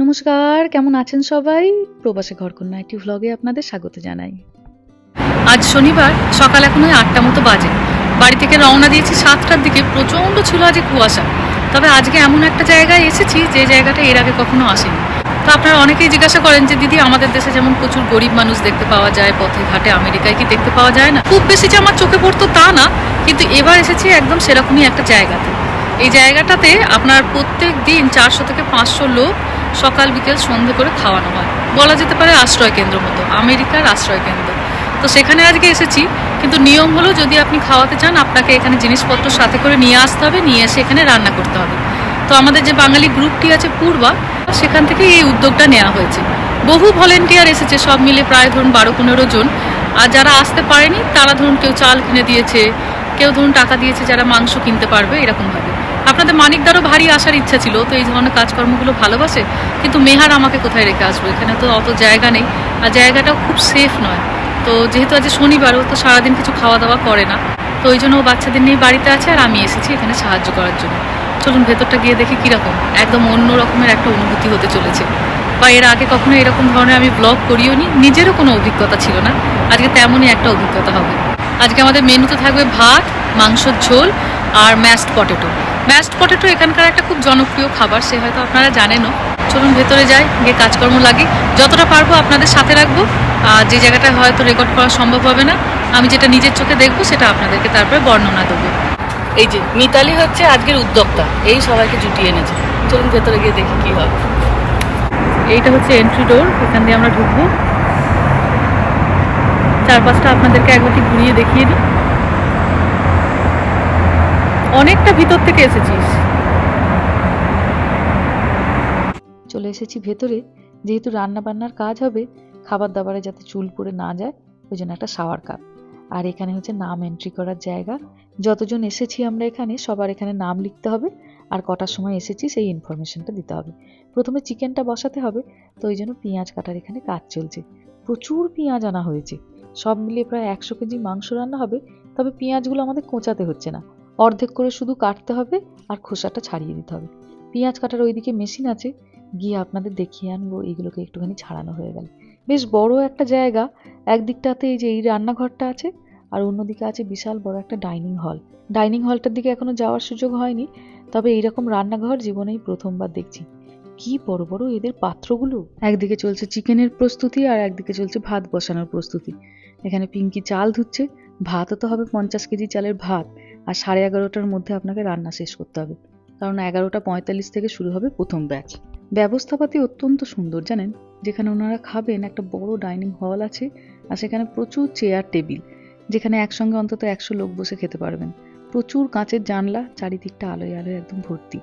নমস্কার, কেমন আছেন সবাই? প্রবাসে ঘরকন্যা একটি ভ্লগে আপনাদের স্বাগত জানাই। আজ শনিবার, সকাল এখন ওই আটটা মতো বাজে। বাড়ি থেকে রওনা দিয়েছি সাতটার দিকে, প্রচণ্ড ছিল আজকে কুয়াশা। তবে আজকে এমন একটা জায়গায় এসেছি, যে জায়গাটা এর আগে কখনো আসেনি। তো আপনারা অনেকেই জিজ্ঞাসা করেন যে, দিদি, আমাদের দেশে যেমন প্রচুর গরিব মানুষ দেখতে পাওয়া যায়, পথে ঘাটে আমেরিকায় কি দেখতে পাওয়া যায় না? খুব বেশি যে আমার চোখে পড়তো তা না, কিন্তু এবার এসেছি একদম সেরকমই একটা জায়গাতে। এই জায়গাটাতে আপনার প্রত্যেক দিন চারশো থেকে পাঁচশো লোক সকাল, বিকেল, সন্ধে করে খাওয়ানো হয়। বলা যেতে পারে আশ্রয় কেন্দ্র মতো, আমেরিকার আশ্রয় কেন্দ্র। তো সেখানে আজকে এসেছি, কিন্তু নিয়ম হলো যদি আপনি খাওয়াতে চান, আপনাকে এখানে জিনিসপত্র সাথে করে নিয়ে আসতে হবে, নিয়ে এসে এখানে রান্না করতে হবে। তো আমাদের যে বাঙালি গ্রুপটি আছে পূর্বা, সেখান থেকে এই উদ্যোগটা নেওয়া হয়েছে। বহু ভলেন্টিয়ার এসেছে, সব মিলে প্রায় ধরুন বারো, পনেরো জন। আর যারা আসতে পারেনি, তারা ধরুন কেউ চাল কিনে দিয়েছে, কেউ ধরুন টাকা দিয়েছে যারা মাংস কিনতে পারবে, এরকমভাবে। আপনাদের মানিকদারও ভারী আসার ইচ্ছা ছিল, তো এই ধরনের কাজকর্মগুলো ভালোবাসে, কিন্তু মেহার আমাকে কোথায় রেখে আসব? এখানে তো অত জায়গা নেই, আর জায়গাটাও খুব সেফ নয়। তো যেহেতু আজ শনিবারও, তো সারাদিন কিছু খাওয়া দাওয়া করে না, তো ওই জন্য ও বাচ্চাদের নিয়ে বাড়িতে আছে আর আমি এসেছি এখানে সাহায্য করার জন্য। চলুন ভেতরটা গিয়ে দেখি কীরকম, একদম অন্য রকমের একটা অনুভূতি হতে চলেছে। বা এর আগে কখনো এরকম ধরনের আমি ব্লগ করিও নি, নিজেরও কোনো অভিজ্ঞতা ছিল না, আজকে তেমনই একটা অভিজ্ঞতা হবে। আজকে আমাদের মেনুতে থাকবে ভাত, মাংসর ঝোল আর ম্যাশড পটেটো ম্যাশড পটেটো এখানকার একটা খুব জনপ্রিয় খাবার, সে হয়তো আপনারা জানেনও। চলুন ভেতরে যাই, গিয়ে কাজকর্ম লাগি। যতটা পারব আপনাদের সাথে রাখব। আর যে জায়গাটা হয়তো রেকর্ড করা সম্ভব হবে না, আমি যেটা নিজের চোখে দেখব, সেটা আপনাদেরকে তারপরে বর্ণনা দেবো। এই যে, মিতালি হচ্ছে আজকের উদ্যোক্তা। এই সবাইকে জুটিয়ে এনেছে। চলুন ভেতরে গিয়ে দেখি কি হবে এইটা হচ্ছে এন্ট্রি ডোর এখান দিয়ে আমরা ঢুকবো। চারপাশটা আপনাদেরকে একবারটি ঘুরিয়ে দেখিয়ে দিই। অনেকটা ভিতর থেকে এসেছিস। চলে এসেছি ভেতরে। যেহেতু রান্না বান্নার কাজ হবে খাবার দাবারে যাতে চুল পড়ে না যায়, ওই জন্য একটা শাওয়ার কাপ আর এখানে হচ্ছে নাম এন্ট্রি করার জায়গা। যতজন এসেছি আমরা এখানে, সবার এখানে নাম লিখতে হবে। আর কটার সময় এসেছি, সেই ইনফরমেশনটা দিতে হবে। প্রথমে চিকেনটা বসাতে হবে, তো ওই জন্য পেঁয়াজ কাটার এখানে কাজ চলছে। প্রচুর পেঁয়াজ আনা হয়েছে। সব মিলিয়ে প্রায় একশো কেজি মাংস রান্না হবে, তবে পেঁয়াজগুলো আমাদের কোঁচাতে হচ্ছে না। অর্ধেক করে শুধু কাটতে হবে আর খোসাটা ছাড়িয়ে দিতে হবে। পেঁয়াজ কাটার ওইদিকে মেশিন আছে, গিয়ে আপনাদের দেখিয়ে আনব এইগুলোকে একটুখানি ছাড়ানো হয়ে গেল। বেশ বড় একটা জায়গা, একদিকটাতে এই যে এই রান্নাঘরটা আছে আর অন্যদিকে আছে বিশাল বড় একটা ডাইনিং হল ডাইনিং হলটার দিকে এখনও যাওয়ার সুযোগ হয়নি, তবে এইরকম রান্নাঘর জীবনেই প্রথমবার দেখছি। কি বড় বড় এদের পাত্রগুলো! একদিকে চলছে চিকেনের প্রস্তুতি আর একদিকে চলছে ভাত বসানোর প্রস্তুতি। এখানে পিঙ্কি চাল ধুচ্ছে, ভাতও তো হবে পঞ্চাশ কেজি চালের ভাত। আর সাড়ে এগারোটার মধ্যে আপনাকে রান্না শেষ করতে হবে। কারণ এগারোটা পঁয়তাল্লিশ থেকে শুরু হবে প্রথম ব্যাচ ব্যবস্থাপাতি অত্যন্ত সুন্দর, জানেন? যেখানে ওনারা খাবেন একটা বড় ডাইনিং হল আছে আর সেখানে প্রচুর চেয়ার টেবিল যেখানে একসঙ্গে অন্তত একশো লোক বসে খেতে পারবেন। প্রচুর কাঁচের জানলা, চারিদিকটা আলোয় আলোয় একদম ভর্তি।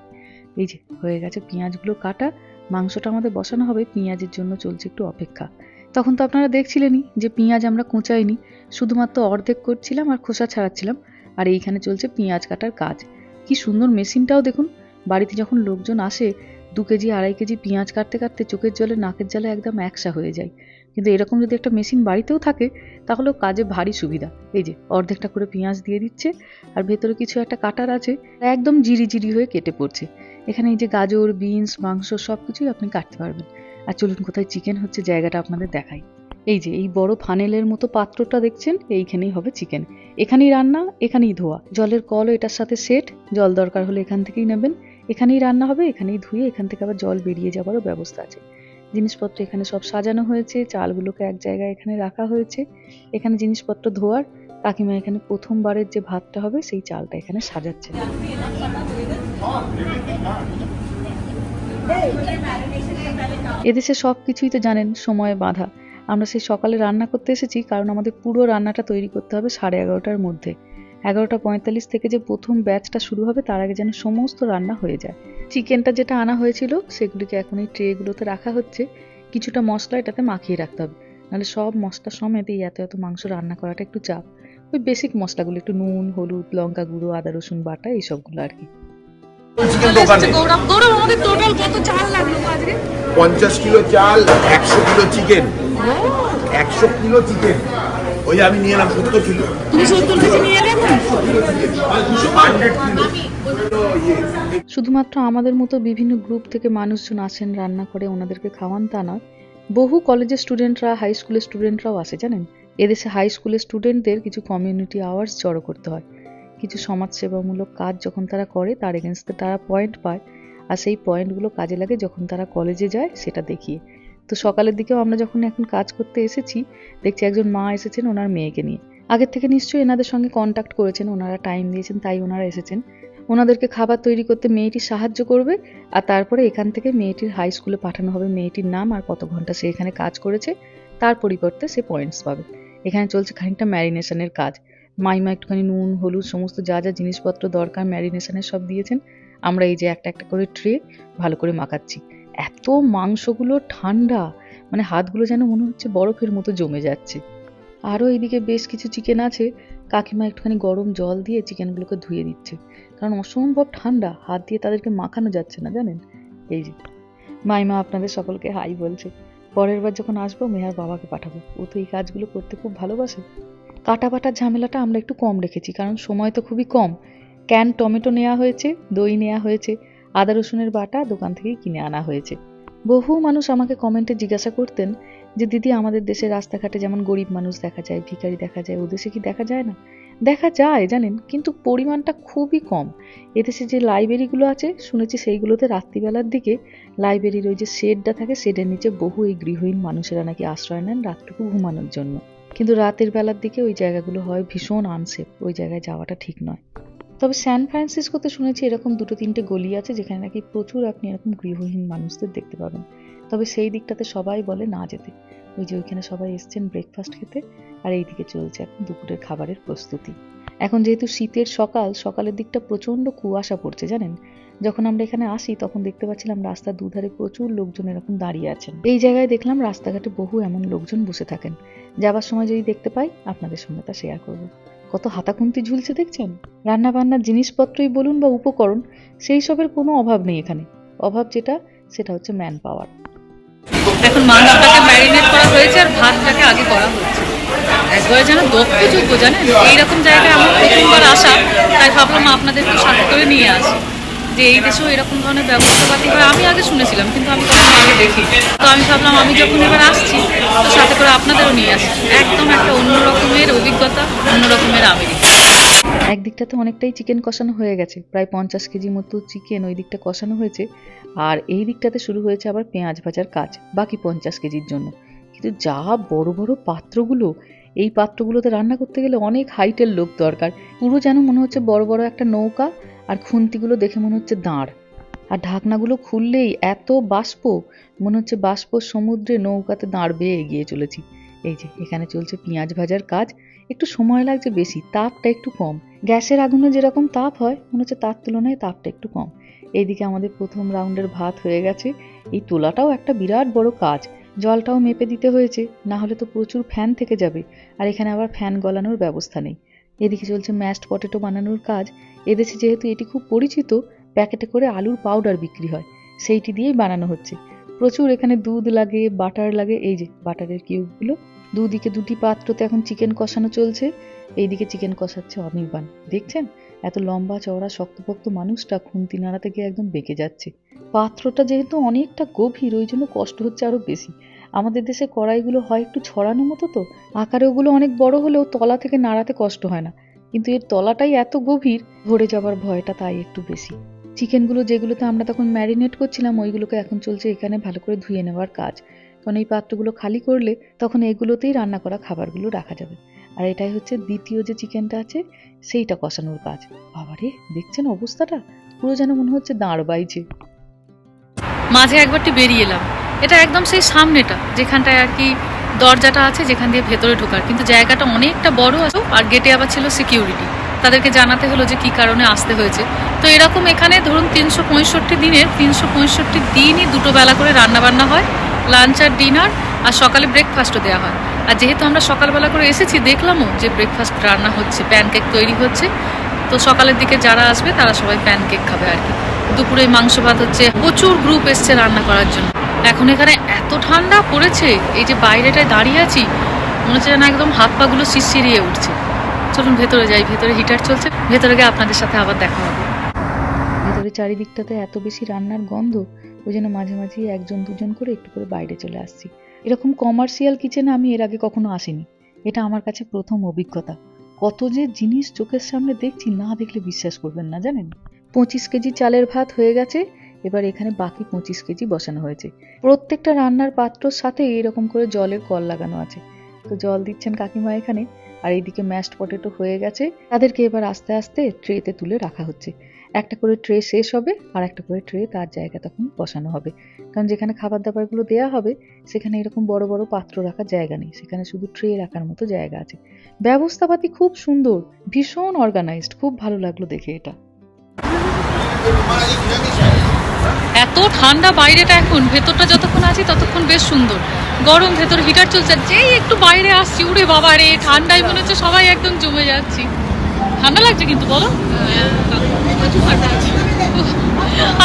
এই যে, হয়ে গেছে পেঁয়াজগুলো কাটা। মাংসটা আমাদের বসানো হবে, পেঁয়াজের জন্য চলছে একটু অপেক্ষা। তখন তো আপনারা দেখছিলেনই যে পেঁয়াজ আমরা কোঁচাইনি, শুধুমাত্র অর্ধেক করছিলাম আর খোসা ছাড়াচ্ছিলাম। আর এইখানে চলছে পেঁয়াজ কাটার কাজ। কি সুন্দর মেশিনটাও দেখুন। বাড়িতে যখন লোকজন আসে, দু কেজি, আড়াই কেজি পেঁয়াজ কাটতে কাটতে চোখের জলে, নাকের জলে একদম একসা হয়ে যায়। কিন্তু এরকম যদি একটা মেশিন বাড়িতেও থাকে, তাহলেও কাজে ভারী সুবিধা। এই যে, অর্ধেকটা করে পেঁয়াজ দিয়ে দিচ্ছে, আর ভেতরে কিছু একটা কাটার আছে, একদম জিরি জিরি হয়ে কেটে পড়ছে। এখানে এই যে গাজর, বিনস, মাংস সব কিছুই আপনি কাটতে পারবেন। আর চলুন কোথায় চিকেন হচ্ছে, জায়গাটা আপনাদের দেখাই। এই যে, এই বড় ফানেলের মতো পাত্রটা দেখছেন? এইখানেই হবে চিকেন। এখানেই রান্না, এখানেই ধোয়া। জলের কলও এটার সাথে সেট। জল দরকার হলে এখান থেকেই নেবেন। এখানেই রান্না হবে, এখানেই ধুয়ে এখান থেকে আবার জল বেরিয়ে যাবারও ব্যবস্থা আছে। জিনিসপত্র এখানে সব সাজানো হয়েছে, চালগুলোকে এক জায়গায় এখানে রাখা হয়েছে। এখানে জিনিসপত্র ধোয়ার। কাকিমা এখানে প্রথমবারের যে ভাতটা হবে, সেই চালটা এখানে সাজাচ্ছে। এদেশে সব কিছুই তো জানেন, সময়ে বাঁধা। আমরা সেই সকালে রান্না করতে এসেছি কারণ আমাদের পুরো রান্নাটা তৈরি করতে হবে সাড়ে এগারোটার মধ্যে। এগারোটা পঁয়তাল্লিশ থেকে যে প্রথম ব্যাচটা শুরু হবে তার আগে যেন সমস্ত রান্না হয়ে যায়। চিকেনটা যেটা আনা হয়েছিল সেগুলিকে এখন এই ট্রেগুলোতে রাখা হচ্ছে। কিছুটা মশলা এটাতে মাখিয়ে রাখতে হবে। নাহলে সব মশলা সমেত এই এত এত মাংস রান্না করাটা একটু চাপ। ওই বেসিক মশলাগুলো একটু নুন হলুদ লঙ্কা গুঁড়ো আদা রসুন বাটা এইসবগুলো আর কি। চিকেন দোকানে। গৌরব। গৌরব আমাদের টোটাল কত চাল লাগল আজকে? পঞ্চাশ কিলো চাল একশো কিলো চিকেন। একশো কিলো চিকেন ওই আমি নিয়ে এলাম সত্তর কিলো। সত্তর কেজি নিয়ে এলে কিলো। শুধুমাত্র আমাদের মতো বিভিন্ন গ্রুপ থেকে মানুষজন আসেন রান্না করে ওনাদেরকে খাওয়ান তা নয়। বহু কলেজের স্টুডেন্টরা হাই স্কুলের স্টুডেন্টরাও আসে জানেন? এদেশে হাই স্কুলের স্টুডেন্টদের কিছু কমিউনিটি আওয়ার্স জড়ো করতে হয়। কিছু সমাজসেবামূলক কাজ যখন তারা করে তার এগেনস্টে তারা পয়েন্ট পায়। আর সেই পয়েন্টগুলো কাজে লাগে যখন তারা কলেজে যায় সেটা দেখিয়ে। তো সকালের দিকেও আমরা যখন এখন কাজ করতে এসেছি, দেখছি একজন মা এসেছেন ওনার মেয়েকে নিয়ে। আগের থেকে নিশ্চয়ই এনাদের সঙ্গে কন্ট্যাক্ট করেছেন, ওনারা টাইম দিয়েছেন, তাই ওনারা এসেছেন। ওনাদেরকে খাবার তৈরি করতে মেয়েটি সাহায্য করবে আর তারপরে এখান থেকে মেয়েটির হাই স্কুলে পাঠানো হবে মেয়েটির নাম আর কত ঘণ্টা সে এখানে কাজ করেছে। তার পরিবর্তে সে পয়েন্টস পাবে। এখানে চলছে খানিকটা ম্যারিনেশনের কাজ। মাইমা একটুখানি নুন, হলুদ, সমস্ত যা যা জিনিসপত্র দরকার ম্যারিনেশনের সব দিয়েছেন। আমরা এই যে একটা একটা করে ট্রে ভালো করে মাখাচ্ছি। এত মাংসগুলো ঠান্ডা মানে হাতগুলো যেন মনে হচ্ছে বরফের মতো জমে যাচ্ছে। আরও এইদিকে বেশ কিছু চিকেন আছে, কাকিমা একটুখানি গরম জল দিয়ে চিকেনগুলোকে ধুয়ে দিচ্ছে। কারণ অসম্ভব ঠান্ডা, হাত দিয়ে তাদেরকে মাখানো যাচ্ছে না, জানেন? এই যে, মাইমা আপনাদের সকলকে হাই বলছে। পরের বার যখন আসব, মেহার বাবাকে পাঠাবো। ও তো এই কাজগুলো করতে খুব ভালোবাসে। কাটা বাটার ঝামেলাটা আমরা একটু কম রেখেছি, কারণ সময় তো খুবই কম। ক্যান টমেটো নেওয়া হয়েছে, দই নেওয়া হয়েছে আদা রসুনের বাটা দোকান থেকেই কিনে আনা হয়েছে। বহু মানুষ আমাকে কমেন্টে জিজ্ঞাসা করতেন যে, দিদি, আমাদের দেশে রাস্তাঘাটে যেমন গরিব মানুষ দেখা যায়, ভিখারি দেখা যায়, ও দেশে কি দেখা যায় না? দেখা যায়, জানেন, কিন্তু পরিমাণটা খুবই কম। এদেশে যে লাইব্রেরিগুলো আছে, শুনেছি সেইগুলোতে রাত্রিবেলার দিকে লাইব্রেরির ওই যে শেডটা থাকে, শেডের নিচে বহু এই গৃহহীন মানুষেরা নাকি আশ্রয় নেন রাতটুকু ঘুমানোর জন্য। কিন্তু রাতের বেলার দিকে ওই জায়গাগুলো হয় ভীষণ আনসেফ, ওই জায়গায় যাওয়াটা ঠিক নয়। তবে স্যান ফ্রান্সিসকোতে শুনেছি এরকম দুটো তিনটে গলি আছে যেখানে নাকি প্রচুর আপনি এরকম গৃহহীন মানুষদের দেখতে পাবেন। তবে সেই দিকটাতে সবাই বলে না যেতে। ওই যে ওইখানে সবাই এসছেন ব্রেকফাস্ট খেতে আর এইদিকে চলছে এখন দুপুরের খাবারের প্রস্তুতি। এখন যেহেতু শীতের সকাল, সকালের দিকটা প্রচণ্ড কুয়াশা পড়ছে, জানেন? যখন আমরা এখানে আসি, তখন দেখতে পাচ্ছিলাম রাস্তার দুধারে প্রচুর লোকজন এরকম দাঁড়িয়ে আছেন। এই জায়গায় দেখলাম রাস্তাঘাটে বহু এমন লোকজন বসে থাকেন। যাবার সময় যদি দেখতে পাই, আপনাদের সঙ্গে তা শেয়ার করব। কত হাতাকুন্তি ঝুলছে দেখছেন? রান্নাবান্নার জিনিসপত্রই বলুন বা উপকরণ, সেই সবের কোনো অভাব নেই এখানে। অভাব যেটা, সেটা হচ্ছে ম্যান পাওয়ার এখন মাংসটাকে ম্যারিনেট করা হয়েছে আর ভাতটাকে আগে করা হচ্ছে। একবারে যেন দক্ষযোগ্য জানেন? এইরকম জায়গায় আমার প্রথমবার আসা, তাই ভাবলাম আপনাদেরকে সাথে করে নিয়ে আসি। যে এই দেশেও এরকম ধরনের ব্যবস্থাপাতি হয়, আমি আগে শুনেছিলাম, কিন্তু আমি কখনো আগে দেখি। তো আমি ভাবলাম, আমি যখন এবার আসছি, তো সাথে করে আপনাদেরও নিয়ে আসছি একদম একটা অন্য রকমের অভিজ্ঞতা অন্য রকমের আমেরিকা একদিকটাতে অনেকটাই চিকেন কষানো হয়ে গেছে, প্রায় পঞ্চাশ কেজি মতো চিকেন ওই দিকটা কষানো হয়েছে, আর এই দিকটাতে শুরু হয়েছে আবার পেঁয়াজ ভাজার কাজ, বাকি পঞ্চাশ কেজির জন্য। কিন্তু যা বড় বড় পাত্রগুলো, এই পাত্রগুলোতে রান্না করতে গেলে অনেক হাইটের লোক দরকার। পুরো যেন মনে হচ্ছে বড় বড় একটা নৌকা আর খুন্তিগুলো দেখে মনে হচ্ছে দাঁড়। আর ঢাকনাগুলো খুললেই এত বাষ্প, মনে হচ্ছে বাষ্প সমুদ্রে নৌকাতে দাঁড় বেয়ে এগিয়ে চলেছি। এই যে, এখানে চলছে পেঁয়াজ ভাজার কাজ। একটু সময় লাগছে বেশি, তাপটা একটু কম। গ্যাসের আগুনে যেরকম তাপ হয়, মনে হচ্ছে তার তুলনায় তাপটা একটু কম। এইদিকে আমাদের প্রথম রাউন্ডের ভাত হয়ে গেছে। এই তোলাটাও একটা বিরাট বড় কাজ। জলটাও মেপে দিতে হয়েছে, না হলে তো প্রচুর ফ্যান থেকে যাবে। আর এখানে আবার ফ্যান গলানোর ব্যবস্থা নেই। এদিকে চলছে ম্যাশড পটেটো বানানোর কাজ। এদেশে যেহেতু এটি খুব পরিচিত, প্যাকেটে করে আলুর পাউডার বিক্রি হয়। সেইটি দিয়েই বানানো হচ্ছে। প্রচুর এখানে দুধ লাগে, বাটার লাগে। এই যে, বাটারের কিউবগুলো। দুদিকে দুটি পাত্রতে এখন চিকেন কষানো চলছে। এইদিকে চিকেন কষাচ্ছে অনির্বাণ। দেখছেন? এত লম্বা চওড়া, শক্তপোক্ত মানুষটা খুন্তি নাড়াতে গিয়ে একদম বেঁকে যাচ্ছে। পাত্রটা যেহেতু অনেকটা গভীর, ওই জন্য কষ্ট হচ্ছে আরও বেশি। আমাদের দেশে কড়াইগুলো হয় একটু ছড়ানো মতো তো। আকারে ওগুলো অনেক বড় হলেও তলা থেকে নাড়াতে কষ্ট হয় না। কিন্তু এর তলাটাই এত গভীর, ভরে যাবার ভয়টা তাই একটু বেশি। চিকেনগুলো যেগুলোতে আমরা তখন ম্যারিনেট করছিলাম, ওইগুলোকে এখন চলছে এখানে ভালো করে ধুয়ে নেওয়ার কাজ। কারণ এই পাত্রগুলো খালি করলে তখন এগুলোতেই রান্না করা খাবারগুলো রাখা যাবে। আর এটাই হচ্ছে দ্বিতীয় যে চিকেনটা আছে, সেইটা কষানোর কাজ। বাবারে, দেখছেন অবস্থাটা? পুরো যেন মনে হচ্ছে দাঁড় বাইছে। মাঝে একবারটি বেরিয়ে এলাম। এটা একদম সেই সামনেটা, যেখানটায় আর কি দরজাটা আছে যেখান দিয়ে ভেতরে ঢোকার। কিন্তু জায়গাটা অনেকটা বড় আছে আর গেটে আবার ছিল সিকিউরিটি তাদেরকে জানাতে হলো যে কি কারণে আসতে হয়েছে। তো এরকম এখানে ধরুন তিনশো পঁয়ষট্টি দিনের তিনশো পঁয়ষট্টি দিনই দুটো বেলা করে রান্না বান্না হয় লাঞ্চ আর ডিনার আর সকালে ব্রেকফাস্টও দেওয়া হয়। আর যেহেতু আমরা সকালবেলা করে এসেছি, দেখলামও যে ব্রেকফাস্ট রান্না হচ্ছে প্যানকেক তৈরি হচ্ছে। তো সকালের দিকে যারা আসবে, তারা সবাই প্যানকেক খাবে আর কি। দুপুরে মাংস ভাত হচ্ছে, প্রচুর গ্রুপ এসছে রান্না করার জন্য। এখন এখানে এত ঠান্ডা পড়েছে, এই যে বাইরেটায় দাঁড়িয়ে আছি, মনে হচ্ছে যেন একদম হাত পাগুলো শিরশিরিয়ে উঠছে। চলুন ভেতরে যাই, ভেতরে হিটার চলছে, ভেতরে গিয়ে আপনাদের সাথে আবার দেখা হবে। ভেতরে চারিদিকটাতে এত বেশি রান্নার গন্ধ, ওই জন্য মাঝে মাঝে একজন দুজন করে একটু করে বাইরে চলে আসছি। এরকম কমার্শিয়াল কিচেনে আমি এর আগে কখনো আসিনি। এটা আমার কাছে প্রথম অভিজ্ঞতা। কত যে জিনিস চোখের সামনে দেখছি, না দেখলে বিশ্বাস করবেন না, জানেন? পঁচিশ কেজি চালের ভাত হয়ে গেছে এবার এখানে বাকি পঁচিশ কেজি বসানো হয়েছে। প্রত্যেকটা রান্নার পাত্রর সাথে এরকম করে জলের কল লাগানো আছে। তো জল দিচ্ছেন কাকিমা এখানে, আর এইদিকে ম্যাশড পটেটো হয়ে গেছে। তাদেরকে এবার আস্তে আস্তে ট্রেতে তুলে রাখা হচ্ছে। একটা করে ট্রে শেষ হবে, আর একটা করে ট্রে তার জায়গা তখন বসানো হবে। কারণ যেখানে খাবার দাবারগুলো দেওয়া হবে, সেখানে এরকম বড় বড় পাত্র রাখার জায়গা নেই। সেখানে শুধু ট্রে রাখার মতো জায়গা আছে। ব্যবস্থাপাতি খুব সুন্দর, ভীষণ অর্গানাইজড খুব ভালো লাগল দেখে এটা। এত ঠান্ডা বাইরেটা এখন, ভেতরটা যতক্ষণ আছি ততক্ষণ বেশ সুন্দর। গরম ভেতর হিটার চলছে, যেই একটু বাইরে আসছি, উড়ে বাবা রে, ঠান্ডায় মনে হচ্ছে সবাই একদম জমে যাচ্ছি। ঠান্ডা লাগছে কিন্তু, বলো?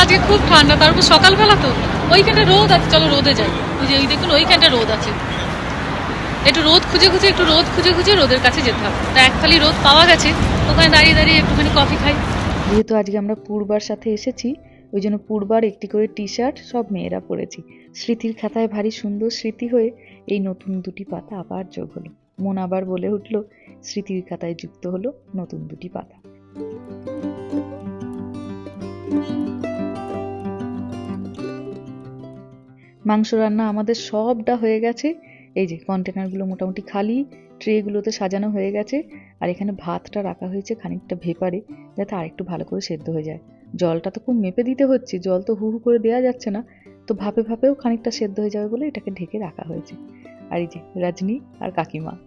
আজকে খুব ঠান্ডা তারপর সকালবেলা তো ওইখানটা রোদ আছে, চলো রোদে যাই। ওই যে ওই দেখুন, ওইখানটা রোদ আছে। একটু রোদ খুঁজে খুঁজে, একটু রোদ খুঁজে খুঁজে রোদের কাছে যেতে হবে। তা এক থালি রোদ পাওয়া গেছে, ওখানে দাঁড়িয়ে দাঁড়িয়ে একটুখানি কফি খাই। যেহেতু আজকে আমরা পূর্বার সাথে এসেছি ওই জন্য পূর্বার একটি করে টি শার্ট সব মেয়েরা পরেছি। স্মৃতির খাতায় ভারী সুন্দর স্মৃতি হয়ে এই নতুন দুটি পাতা আবার যোগ হলো। মন আবার বলে উঠল স্মৃতির খাতায় যুক্ত হলো নতুন দুটি পাতা। মাংস রান্না আমাদের সবটা হয়ে গেছে। এই যে কন্টেনারগুলো মোটামুটি খালি, ট্রেগুলোতে সাজানো হয়ে গেছে। আর এখানে ভাতটা রাখা হয়েছে খানিকটা ভেপারে, যাতে আরেকটু ভালো করে সেদ্ধ হয়ে যায়। জলটা তো খুব মেপে দিতে হচ্ছে, জল তো হু হু করে দেওয়া যাচ্ছে না। তো ভাপে ভাপেও খানিকটা সেদ্ধ হয়ে যাবে বলে এটাকে ঢেকে রাখা হয়েছে। আর এই যে রাজনী আর কাকিমা।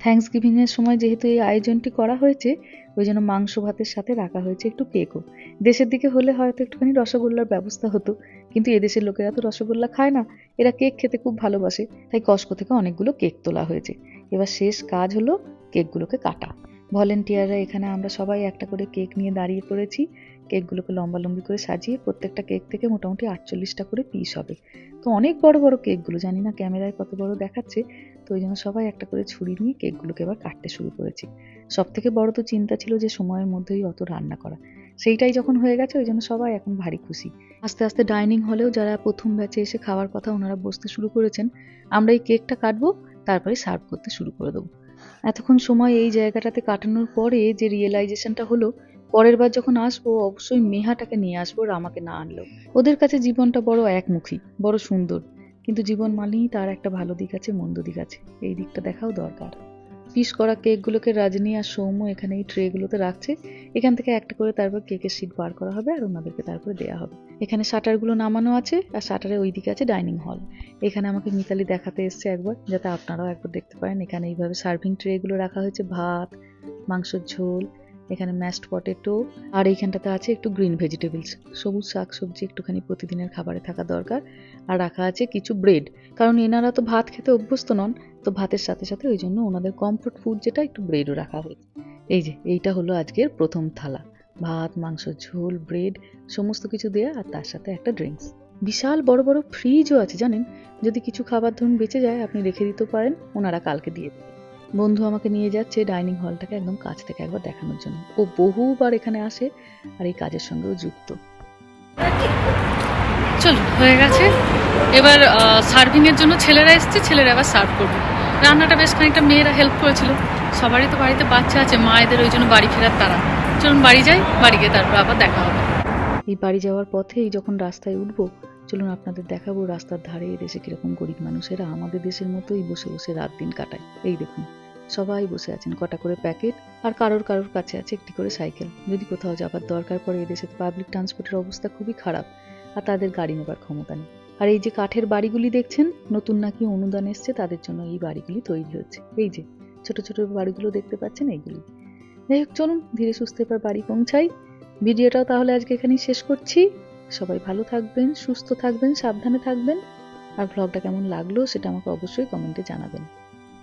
থ্যাঙ্কস গিভিংয়ের সময় যেহেতু এই আয়োজনটি করা হয়েছে, ওই জন্য মাংস ভাতের সাথে রাখা হয়েছে একটু কেকও। দেশের দিকে হলে হয়তো একটুখানি রসগোল্লার ব্যবস্থা হতো, কিন্তু এদেশের লোকেরা তো রসগোল্লা খায় না। এরা কেক খেতে খুব ভালোবাসে, তাই কস্কো থেকে অনেকগুলো কেক তোলা হয়েছে। এবার শেষ কাজ হলো কেকগুলোকে কাটা। ভলেন্টিয়াররা এখানে আমরা সবাই একটা করে কেক নিয়ে দাঁড়িয়ে পড়েছি। কেকগুলোকে লম্বালম্বি করে সাজিয়ে প্রত্যেকটা কেক থেকে মোটামুটি আটচল্লিশটা করে পিস হবে। তো অনেক বড় বড় কেকগুলো, জানি না ক্যামেরায় কত বড় দেখাচ্ছে, তো ওই জন্য সবাই একটা করে ছুরি নিয়ে কেকগুলোকে এবার কাটতে শুরু করেছি। সব থেকে বড় তো চিন্তা ছিল যে সময়ের মধ্যেই অত রান্না করা। সেইটাই যখন হয়ে গেছে, ওই জন্য সবাই এখন ভারী খুশি। আস্তে আস্তে ডাইনিং হলেও যারা প্রথম ব্যাচে এসে খাওয়ার কথা ওনারা বসতে শুরু করেছেন, আমরা এই কেকটা কাটবো, তারপরে সার্ভ করতে শুরু করে দেবো। এতক্ষণ সময় এই জায়গাটাতে কাটানোর পরে যে রিয়েলাইজেশনটা হলো পরের বার যখন আসব, অবশ্যই মেহাটাকে নিয়ে আসব আমাকে না আনলো ওদের কাছে জীবনটা বড় একমুখী, বড় সুন্দর। কিন্তু জীবন মানেই তার একটা ভালো দিক আছে, মন্দ দিক আছে। এই দিকটা দেখাও দরকার। পিস করা কেকগুলোকে রাজনী আর সৌম্য এখানে এই ট্রেগুলোতে রাখছে। এখান থেকে একটা করে তারপর কেকের সিট বার করা হবে আর ওনাদেরকে তারপরে দেওয়া হবে। এখানে শাটারগুলো নামানো আছে আর শাটারের ওই দিকে আছে ডাইনিং হল। এখানে আমাকে মিতালি দেখাতে এসছে একবার, যাতে আপনারাও একবার দেখতে পারেন। এখানে এইভাবে সার্ভিং ট্রেগুলো রাখা হয়েছে, ভাত, মাংসের ঝোল এখানে ম্যাশড পটেটো, আর এইখানটাতে আছে একটু গ্রিন ভেজিটেবলস। সবুজ শাক সবজি একটুখানি প্রতিদিনের খাবারে থাকা দরকার। আর রাখা আছে কিছু ব্রেড। কারণ এনারা তো ভাত খেতে অভ্যস্ত নন, তো ভাতের সাথে সাথে ওই জন্য ওনাদের কমফোর্ট ফুড যেটা একটু ব্রেডও রাখা হয়েছে। এই যে, এইটা হলো আজকের প্রথম থালা। ভাত, মাংস, ঝোল, ব্রেড, সমস্ত কিছু দেয়া আর তার সাথে একটা ড্রিঙ্কস। বিশাল বড় বড় ফ্রিজও আছে জানেন? যদি কিছু খাবার ধরুন বেঁচে যায়, আপনি রেখে দিতেও পারেন, ওনারা কালকে দিয়ে দেবে বন্ধু আমাকে নিয়ে যাচ্ছে ডাইনিং হলটাকে একদম কাছ থেকে একবার দেখানোর জন্য। ও বহুবার এখানে আসে আর এই কাজের সঙ্গেও যুক্ত। চলো হয়ে গেছে। এবার সার্ভিং এর জন্য ছেলেরা এসছে ছেলেরা এবার সার্ভ করবে। রান্নাটা বেশ খানিকটা মেয়েরা হেল্প করেছিল। সবারই তো বাড়িতে বাচ্চা আছে মায়েদের ওই জন্য বাড়ি ফেরার তারা চলুন বাড়ি যাই বাড়ি গিয়ে তারপর আবার দেখা হবে। এই বাড়ি যাওয়ার পথেই যখন রাস্তায় উঠবো চলুন আপনাদের দেখাবো রাস্তার ধারে এই দেশে কীরকম গরিব মানুষেরা আমাদের দেশের মতোই বসে বসে রাত দিন কাটায়। এই দেখুন। সবাই বসে আছেন কটা করে প্যাকেট, আর কারোর কারোর কাছে আছে একটি করে সাইকেল। যদি কোথাও যাবার দরকার পড়ে এদেশে পাবলিক ট্রান্সপোর্টের অবস্থা খুবই খারাপ, আর তাদের গাড়ি নেবার ক্ষমতা নেই। আর এই যে কাঠের বাড়িগুলি দেখছেন, নতুন নাকি অনুদান এসছে, তাদের জন্য এই বাড়িগুলি তৈরি হচ্ছে। এই যে, ছোট ছোট বাড়িগুলো দেখতে পাচ্ছেন, এইগুলি। যাই হোক, চলুন, ধীরে সুস্থে এবার বাড়ি পৌঁছাই। ভিডিওটাও তাহলে আজকে এখানেই শেষ করছি। সবাই ভালো থাকবেন, সুস্থ থাকবেন, সাবধানে থাকবেন। আর ব্লগটা কেমন লাগল, সেটা আমাকে অবশ্যই কমেন্টে জানাবেন।